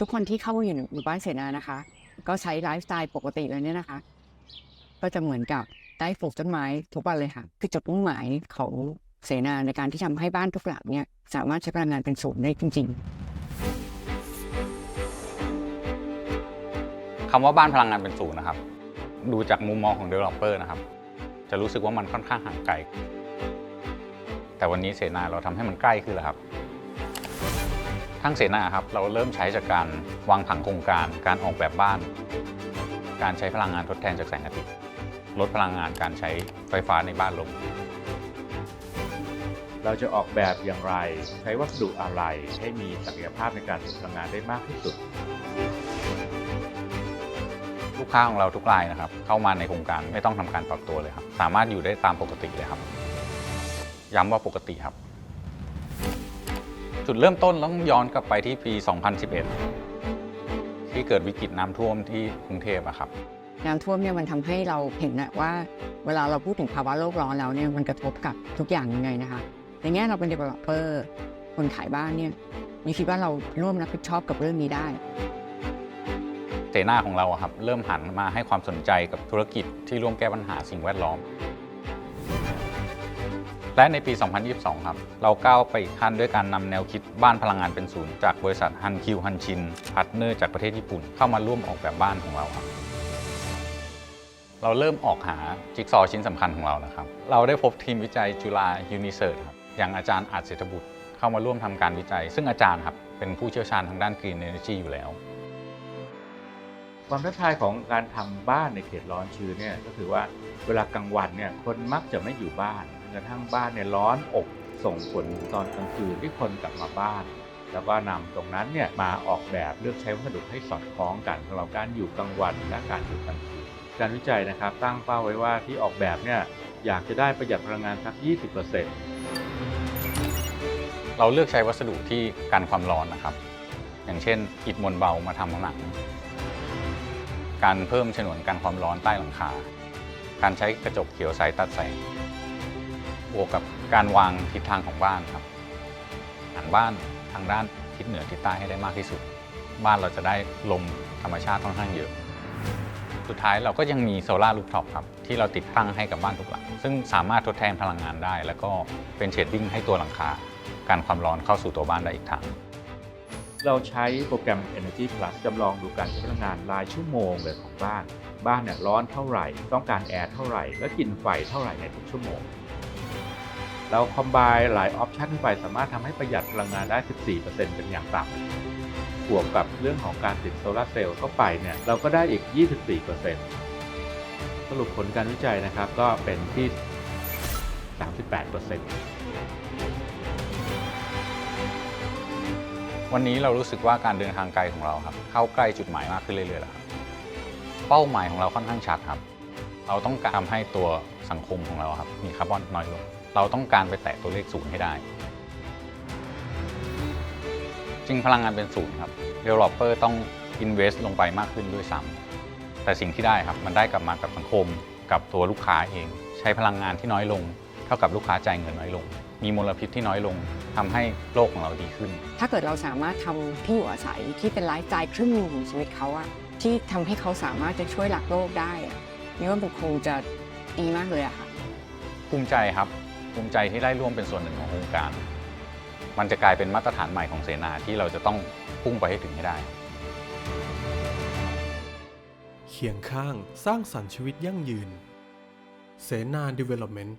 ทุกคนที่เข้ามาอยู่ในหมู่บ้านเสนานะคะ ก็ใช้ไลฟ์สไตล์ปกติเลยเนี่ยนะคะ ก็จะเหมือนกับได้ปลูกต้นไม้ทุกวันเลยค่ะ คือจุดมุ่งหมายของเสนาในการที่ทำให้บ้านทุกหลังเนี่ยสามารถใช้พลังงานเป็นศูนย์ได้จริง ๆคำว่าบ้านพลังงานเป็นศูนย์นะครับ ดูจากมุมมองของ developer นะครับ จะรู้สึกว่ามันค่อนข้างห่างไกล แต่วันนี้เสนาเราทำให้มันใกล้ขึ้นแล้วครับ ทั้งเสนาครับเราเริ่มใช้จากการวางผังโครงการ การออกแบบบ้าน การใช้พลังงานทดแทนจากแสงอาทิตย์ ลดพลังงานการใช้ไฟฟ้าในบ้านลง เราจะออกแบบอย่างไร ใช้วัสดุอะไรให้มีศักยภาพในการผลิตพลังงานได้มากที่สุด ลูกค้าของเราทุกรายนะครับ เข้ามาในโครงการไม่ต้องทำการปรับตัวเลยครับ สามารถอยู่ได้ตามปกติเลยครับ ย้ำว่าปกติครับ จุดเริ่มต้นต้องย้อนกลับไปที่ปี 2011 ที่เกิดวิกฤตน้ำท่วมที่กรุงเทพอะครับ น้ำท่วมเนี่ยมันทำให้เราเห็นนะว่า เวลาเราพูดถึงภาวะโลกร้อนแล้วเนี่ยมันกระทบกับทุกอย่างยังไงนะคะในแง่เราเป็น developer คนขายบ้านเนี่ยมีคิดว่าเราร่วมรับผิดชอบกับเรื่องนี้ได้เสนาของเราอะครับเริ่มหันมาให้ความสนใจกับธุรกิจที่ร่วมแก้ปัญหาสิ่งแวดล้อม และในปี 2022 ครับ เราก้าวไปอีกขั้นด้วยการนำแนวคิดบ้านพลังงานเป็นศูนย์ จากบริษัทฮันคิวฮันชินพาร์ทเนอร์จากประเทศญี่ปุ่น เข้ามาร่วมออกแบบบ้านของเราครับ เราเริ่มออกหาจิ๊กซอว์ชิ้นสำคัญของเรานะครับ เราได้พบทีมวิจัยจุฬายูนิเซิร์ครับ อย่างอาจารย์อาจเศรษฐบุตรเข้ามาร่วมทำการวิจัย ซึ่งอาจารย์ครับเป็นผู้เชี่ยวชาญทางด้านกรีนเอเนจีอยู่แล้ว ความท้าทายของการทำบ้านในเขตร้อนชื้นเนี่ยก็คือว่าเวลากลางวันเนี่ยคนมักจะไม่อยู่บ้านกระทั่งบ้านเนี่ยร้อนอบส่งผลตอนกลางคืนที่คนกลับมาบ้าน แล้วก็นำตรงนั้นเนี่ยมาออกแบบเลือกใช้วัสดุให้สอดคล้องกันสำหรับการอยู่กลางวันและการอยู่กลางคืนการวิจัยนะครับตั้งเป้าไว้ว่าที่ออกแบบเนี่ยอยากจะได้ประหยัดพลังงานสัก 20%เราเลือกใช้วัสดุที่กันความร้อนนะครับ อย่างเช่นอิฐมวลเบามาทำผนัง การเพิ่มฉนวนกันความร้อนใต้หลังคา การใช้กระจกเขียวใสตัดแสง บวกกับการวางทิศทางของบ้านครับหันบ้านทางด้านทิศเหนือทิศใต้ให้ได้มากที่สุด บ้านเราจะได้ลมธรรมชาติค่อนข้างเยอะสุดท้ายเราก็ยังมีโซลาร์รูฟท็อปครับที่เราติดตั้งให้กับบ้านทุกหลัง ซึ่งสามารถทดแทนพลังงานได้ แล้วก็เป็นเชดดิ้งให้ตัวหลังคา การความร้อนเข้าสู่ตัวบ้านได้อีกทาง เราใช้โปรแกรม Energy Plus จำลองดูการใช้พลังงานรายชั่วโมงเลยของบ้าน บ้านเนี่ยร้อนเท่าไหร่ ต้องการแอร์เท่าไหร่ และกินไฟเท่าไหร่ในทุกชั่วโมง เราคอมไบหลายออปชันขึ้นไปสามารถทำให้ประหยัดพลังงานได้ 14%เป็นอย่างต่ำบวกกับเรื่องของการติดโซลาร์เซลล์เข้าไปเนี่ยเราก็ได้อีก 24%สรุปผลการวิจัยนะครับก็เป็นที่ 38% วันนี้เรารู้สึกว่าการเดินทางไกลของเราครับ เข้าใกล้จุดหมายมากขึ้นเรื่อยๆแล้วครับเป้าหมายของเราค่อนข้างชัดครับ เราต้องการทำให้ตัวสังคมของเราครับมีคาร์บอนน้อยลงเราต้องการไปแตะตัวเลขศูนย์ให้ได้ จริงพลังงานเป็นศูนย์ครับ developer ต้อง invest ลงไปมากขึ้นด้วยซ้ำแต่สิ่งที่ได้ครับมันได้กลับมากับสังคมกับตัวลูกค้าเอง ใช้พลังงานที่น้อยลง เท่ากับลูกค้าจ่ายเงินน้อยลง มีมลพิษที่น้อยลงทำให้โลกของเราดีขึ้น ถ้าเกิดเราสามารถทำที่อยู่อาศัยที่เป็นไลฟ์สไตล์ครึ่งหนึ่งของชีวิตเขาอะที่ทำให้เขาสามารถจะช่วยหลักโลกได้อะนี่ว่ามันคงจะดีมากเลยอะค่ะภูมิใจครับภูมิใจที่ได้ร่วมเป็นส่วนหนึ่งของโครงการ มันจะกลายเป็นมาตรฐานใหม่ของเสนาที่เราจะต้องพุ่งไปให้ถึงให้ได้ เคียงข้างสร้างสรรค์ชีวิตยั่งยืน เสนา Development